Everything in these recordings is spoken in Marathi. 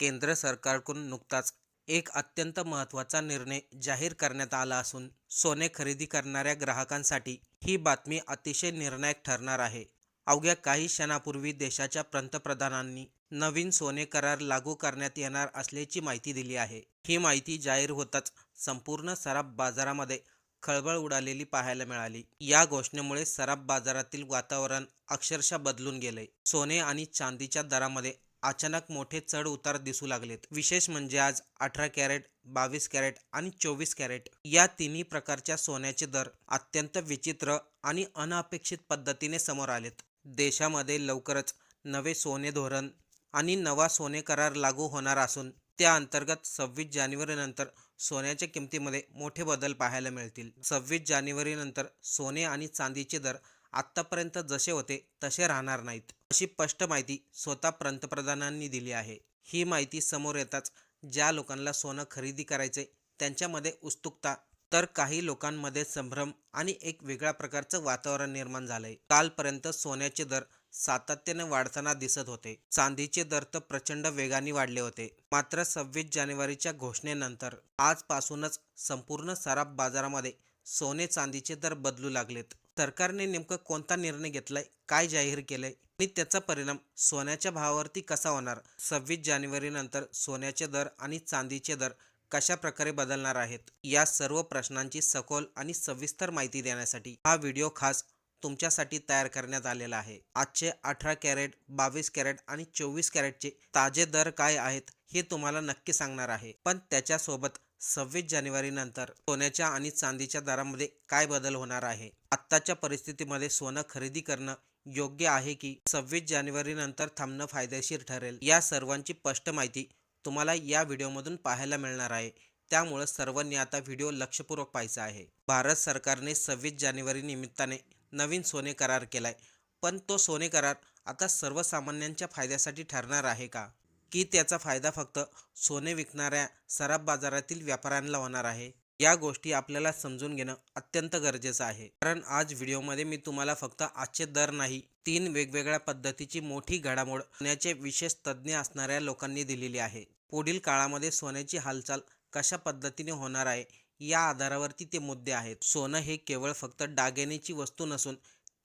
केंद्र सरकारकडून नुकताच एक अत्यंत महत्त्वाचा निर्णय जाहीर करण्यात आला असून सोने खरेदी करणाऱ्या ग्राहकांसाठी ही बातमी अतिशय निर्णायक ठरणार आहे. अवघ्या काही क्षणापूर्वी देशाच्या पंतप्रधानांनी नवीन सोने करार लागू करण्यात येणार असल्याची माहिती दिली आहे. ही माहिती जाहीर होताच संपूर्ण सराफ बाजारामध्ये खळबळ उडालेली पाहायला मिळाली. या घोषणेमुळे सराफ बाजारातील वातावरण अक्षरशः बदलून गेले सोने आणि चांदीच्या दरामध्ये अचानक मोठे चढ उतार दिसू लागलेत. विशेष म्हणजे आज अठरा कॅरेट बावीस कॅरेट आणि चोवीस कॅरेट या तिन्ही प्रकारच्या सोन्याचे दर अत्यंत विचित्र आणि अनअपेक्षित पद्धतीने समोर आलेत. देशामध्ये लवकरच नवे सोने धोरण आणि नवा सोने करार लागू होणार असून त्या अंतर्गत सव्वीस जानेवारीनंतर सोन्याच्या किमतीमध्ये मोठे बदल पाहायला मिळतील. सव्वीस जानेवारीनंतर सोने आणि चांदीचे दर आत्तापर्यंत जसे होते तसे राहणार नाहीत. अशी स्पष्ट माहिती स्वतः पंतप्रधानांनी दिली आहे. ही माहिती समोर येताच ज्या लोकांना सोनं खरेदी करायचे त्यांच्यामध्ये उत्सुकता तर काही लोकांमध्ये संभ्रम आणि एक वेगळ्या प्रकारचं वातावरण निर्माण झालंय. कालपर्यंत सोन्याचे दर सातत्याने वाढताना दिसत होते. चांदीचे दर तर प्रचंड वेगाने वाढले होते. मात्र सव्वीस जानेवारीच्या घोषणेनंतर आजपासूनच संपूर्ण सराफ बाजारामध्ये सोने चांदीचे दर बदलू लागलेत. सरकारने नेमकं कोणता निर्णय घेतलाय काय जाहीर केलंय आणि त्याचा परिणाम सोन्याच्या भावावरती कसा होणार? सव्वीस जानेवारी नंतर सोन्याचे दर आणि चांदीचे दर कशा प्रकारे बदलणार आहेत? या सर्व प्रश्नांची सखोल आणि सविस्तर माहिती देण्यासाठी हा व्हिडिओ खास तुमच्यासाठी तयार करण्यात आलेला आहे. आजचे अठरा कॅरेट बावीस कॅरेट आणि चोवीस कॅरेटचे ताजे दर काय आहेत हे तुम्हाला नक्की सांगणार आहे. पण त्याच्यासोबत सव्वीस जानेवारीनंतर सोन्याच्या आणि चांदीच्या दरामध्ये काय बदल होणार आहे? आत्ताच्या परिस्थितीमध्ये सोनं खरेदी करणं योग्य आहे की सव्वीस जानेवारीनंतर थांबणं फायदेशीर ठरेल? या सर्वांची स्पष्ट माहिती तुम्हाला या व्हिडिओमधून पाहायला मिळणार आहे. त्यामुळं सर्वांनी आता व्हिडिओ लक्षपूर्वक पाहायचा आहे. भारत सरकारने सव्वीस जानेवारी निमित्ताने नवीन सोने करार केलाय. पण तो सोने करार आता सर्वसामान्यांच्या फायद्यासाठी ठरणार आहे का? की त्याचा फायदा फक्त सोने विकणाऱ्या सराफ बाजारातील व्यापाऱ्यांना होणार आहे. या गोष्टी आपल्याला समजून घेणं अत्यंत गरजेचं आहे. कारण आज व्हिडिओमध्ये मी तुम्हाला फक्त आजचे दर नाही तीन वेगवेगळ्या पद्धतीची मोठी घडामोड सोन्याचे विशेष तज्ज्ञ असणाऱ्या लोकांनी दिलेली आहे. पुढील काळामध्ये सोन्याची हालचाल कशा पद्धतीने होणार आहे या आधारावरती ते मुद्दे आहेत. सोनं हे केवळ फक्त दागिन्याची वस्तू नसून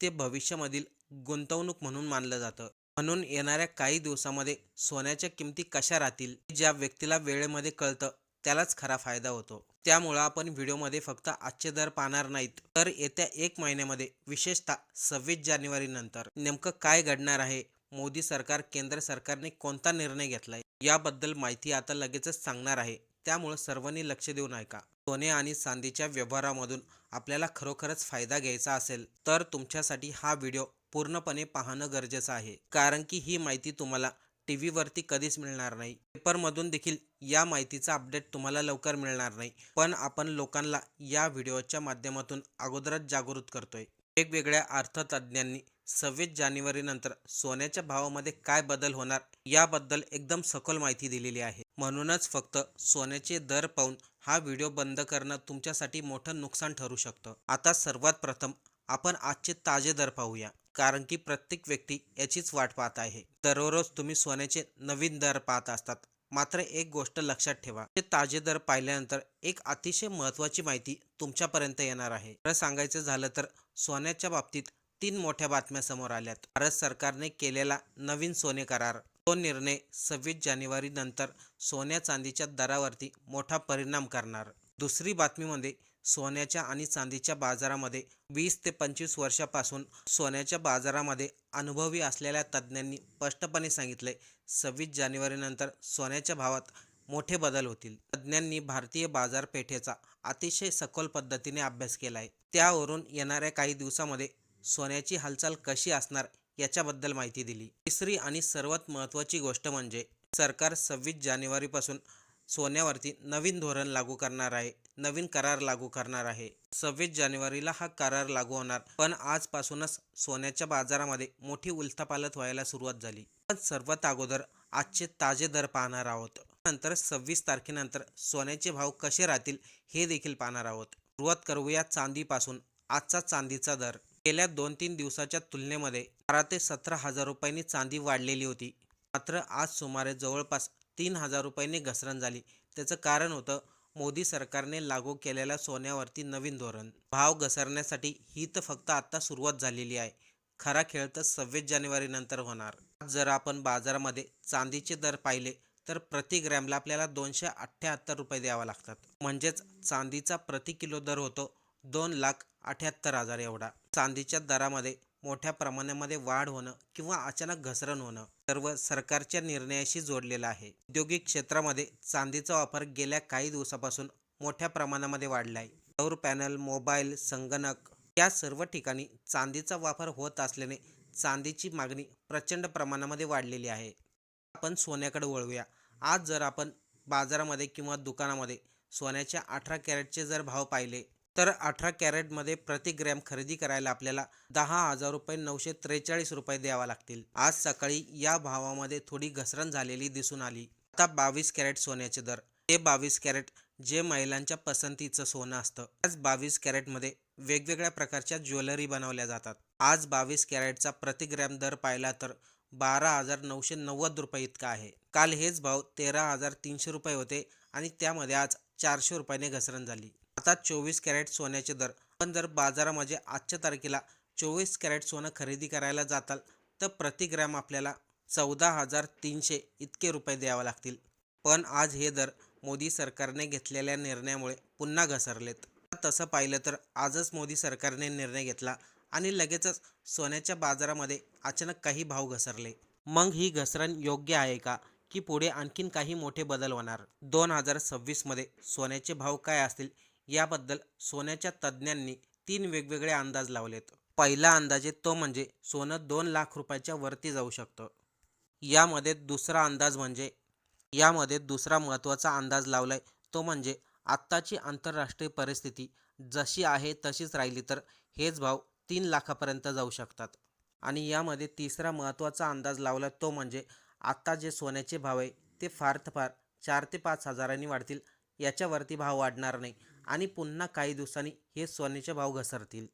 ते भविष्यामधील गुंतवणूक म्हणून मानलं जातं. म्हणून येणाऱ्या काही दिवसामध्ये सोन्याच्या किमती कशा राहतील ज्या व्यक्तीला वेळेमध्ये कळतं त्यालाच खरा फायदा होतो. त्यामुळं आपण व्हिडिओमध्ये फक्त आजचे दर पाहणार नाहीत. तर येत्या एक महिन्यामध्ये विशेषतः सव्वीस जानेवारी नंतर नेमकं काय घडणार आहे? मोदी सरकार केंद्र सरकारने कोणता निर्णय घेतलाय? याबद्दल माहिती आता लगेचच सांगणार आहे. त्यामुळं सर्वांनी लक्ष देऊन ऐका सोने आणि चांदीच्या व्यवहारामधून आपल्याला खरोखरच फायदा घ्यायचा असेल तर तुमच्यासाठी हा व्हिडिओ पूर्णपणे पाहणं गरजेचं आहे. कारण की ही माहिती तुम्हाला टी व्हीवरती कधीच मिळणार नाही. पेपरमधून देखील या माहितीचा अपडेट तुम्हाला लवकर मिळणार नाही. पण आपण लोकांना या व्हिडिओच्या माध्यमातून अगोदरच जागृत करतोय. वेगवेगळ्या अर्थतज्ज्ञांनी सव्वीस जानेवारीनंतर सोन्याच्या भावामध्ये काय बदल होणार याबद्दल एकदम सखोल माहिती दिलेली आहे. म्हणूनच फक्त सोन्याचे दर पाहून हा व्हिडिओ बंद करणं तुमच्यासाठी मोठं नुकसान ठरू शकतं. आता सर्वात प्रथम आपण आजचे ताजे दर पाहूया. कारण की प्रत्येक व्यक्ती याचीच वाट पाहत आहे. दररोज तुम्ही सोन्याचे नवीन दर पाहत असतात. मात्र एक गोष्ट लक्षात ठेवा. ते ताजे दर पाहिल्यानंतर एक अतिशय महत्त्वाची माहिती तुमच्यापर्यंत येणार आहे. खरं सांगायचं झालं तर सोन्याच्या बाबतीत तीन मोठ्या बातम्या समोर आल्यात. भारत सरकारने केलेला नवीन सोने करार. तो निर्णय सव्वीस जानेवारी नंतर सोन्या चांदीच्या दरावरती मोठा परिणाम करणार. दुसरी बातमीमध्ये सोन्याच्या आणि चांदीच्या बाजारामध्ये वीस ते पंचवीस वर्षापासून सोन्याच्या बाजारामध्ये अनुभवी असलेल्या तज्ज्ञांनी स्पष्टपणे सांगितले सव्वीस जानेवारीनंतर सोन्याच्या भावात मोठे बदल होतील. तज्ज्ञांनी भारतीय बाजारपेठेचा अतिशय सखोल पद्धतीने अभ्यास केला आहे. त्यावरून येणाऱ्या काही दिवसामध्ये सोन्याची हालचाल कशी असणार याच्याबद्दल माहिती दिली. तिसरी आणि सर्वात महत्त्वाची गोष्ट म्हणजे सरकार सव्वीस जानेवारीपासून सोन्यावरती नवीन धोरण लागू करणार आहे नवीन करार लागू करणार आहे. सव्वीस जानेवारीला हा करार लागू होणार पण आजपासूनच सोन्याच्या बाजारामध्ये मोठी उलथापालथ व्हायला सुरुवात झाली. पण सर्वात अगोदर आजचे ताजे दर पाहणार आहोत. नंतर सव्वीस तारखेनंतर सोन्याचे भाव कसे राहतील हे देखील पाहणार आहोत. सुरुवात करूया चांदीपासून आजचा चांदीचा दर. गेल्या दोन तीन दिवसाच्या तुलनेमध्ये बारा ते सतरा हजार रुपयांनी चांदी वाढलेली होती. मात्र आज सुमारे जवळपास तीन हजार रुपयांनी घसरण झाली. त्याचं कारण होतं मोदी सरकारने लागू केलेल्या सोन्यावरती नवीन धोरण. भाव घसरण्यासाठी ही तर फक्त आत्ता सुरुवात झालेली आहे. खरा खेळ तर सव्वीस जानेवारीनंतर होणार. जर आपण बाजारामध्ये चांदीचे दर पाहिले तर प्रति ग्रॅमला आपल्याला दोनशे अठ्ठ्याहत्तर रुपये द्यावा लागतात. म्हणजेच चांदीचा प्रति किलो दर होतो दोन लाख अठ्ठ्याहत्तर हजार एवढा. चांदीच्या दरामध्ये मोठ्या प्रमाणामध्ये वाढ होणं किंवा अचानक घसरण होणं सर्व सरकारच्या निर्णयाशी जोडलेलं आहे. औद्योगिक क्षेत्रामध्ये चांदीचा वापर गेल्या काही दिवसापासून मोठ्या प्रमाणामध्ये वाढला आहे सौर पॅनल मोबाईल संगणक या सर्व ठिकाणी चांदीचा वापर होत असल्याने चांदीची मागणी प्रचंड प्रमाणामध्ये वाढलेली आहे. आपण सोन्याकडे वळूया. आज जर आपण बाजारामध्ये किंवा दुकानामध्ये सोन्याच्या अठरा कॅरेटचे जर भाव पाहिले तर अठरा कॅरेटमध्ये प्रति ग्रॅम खरेदी करायला आपल्याला दहा हजार रुपये नऊशे त्रेचाळीस रुपये द्यावा लागतील. आज सकाळी या भावामध्ये थोडी घसरण झालेली दिसून आली. आता बावीस कॅरेट सोन्याचे दर. ते बावीस कॅरेट जे महिलांच्या पसंतीचं सोनं असतं आज बावीस कॅरेटमध्ये वेगवेगळ्या प्रकारच्या ज्वेलरी बनवल्या जातात. आज बावीस कॅरेटचा प्रति ग्रॅम दर पाहिला तर बारा हजार नऊशे नव्वद रुपये इतका आहे. काल हेच भाव तेरा हजार तीनशे रुपये होते आणि त्यामध्ये आज चारशे रुपयाने घसरण झाली. आता चोवीस कॅरेट सोन्याचे दर. पण जर बाजारामध्ये आजच्या तारखेला चोवीस कॅरेट सोनं खरेदी करायला जाताल तर प्रति ग्रॅम आपल्याला चौदा हजार तीनशे इतके रुपये द्यावे लागतील. पण आज हे दर मोदी सरकारने घेतलेल्या निर्णयामुळे पुन्हा घसरलेत. तसं पाहिलं तर आजच मोदी सरकारने निर्णय घेतला आणि लगेचच सोन्याच्या बाजारामध्ये अचानक काही भाव घसरले. मग ही घसरण योग्य आहे का? की पुढे आणखीन काही मोठे बदल होणार? दोन हजार सव्वीसमध्ये सोन्याचे भाव काय असतील? याबद्दल सोन्याच्या तज्ज्ञांनी तीन वेगवेगळे अंदाज लावलेत. पहिला अंदाज आहे तो म्हणजे सोनं दोन लाख रुपयाच्या वरती जाऊ शकतं. यामध्ये दुसरा अंदाज म्हणजे यामध्ये दुसरा महत्त्वाचा अंदाज लावलाय तो म्हणजे आत्ताची आंतरराष्ट्रीय परिस्थिती जशी आहे तशीच राहिली तर हेच भाव तीन लाखापर्यंत जाऊ शकतात. आणि यामध्ये तिसरा महत्त्वाचा अंदाज लावला तो म्हणजे आत्ता जे सोन्याचे भाव आहे ते फार तर फार चार ते पाच हजारांनी वाढतील याच्यावरती भाव वाढणार नाही. आणि पुन्हा काही दिवसांनी हे सोन्याचे भाव घसरतील.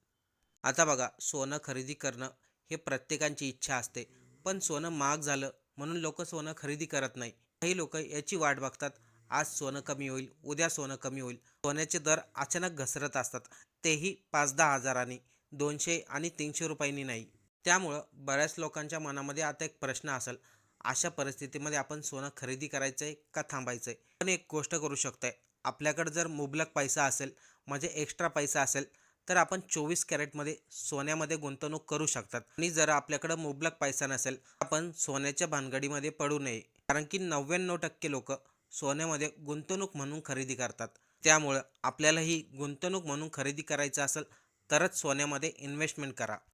आता बघा सोनं खरेदी करणं हे प्रत्येकांची इच्छा असते. पण सोनं महाग झालं म्हणून लोक सोनं खरेदी करत नाही. काही लोक याची वाट बघतात आज सोनं कमी होईल उद्या सोनं कमी होईल. सोन्याचे दर अचानक घसरत असतात. तेही पाच दहा हजारांनी दोनशे आणि तीनशे रुपयांनी नाही. त्यामुळं बऱ्याच लोकांच्या मनामध्ये आता एक प्रश्न असेल अशा परिस्थितीमध्ये आपण सोनं खरेदी करायचं आहे का थांबायचं आहे पण एक गोष्ट करू शकतोय आपल्याकडं जर मुबलक पैसा असेल म्हणजे एक्स्ट्रा पैसा असेल तर आपण चोवीस कॅरेटमध्ये सोन्यामध्ये गुंतवणूक करू शकतात. आणि जर आपल्याकडं मुबलक पैसा नसेल आपण सोन्याच्या भानगडीमध्ये पडू नये. कारण की नव्याण्णव टक्के लोक सोन्यामध्ये गुंतवणूक म्हणून खरेदी करतात. त्यामुळं आपल्यालाही गुंतवणूक म्हणून खरेदी करायचं असेल तरच सोन्यामध्ये इन्व्हेस्टमेंट करा.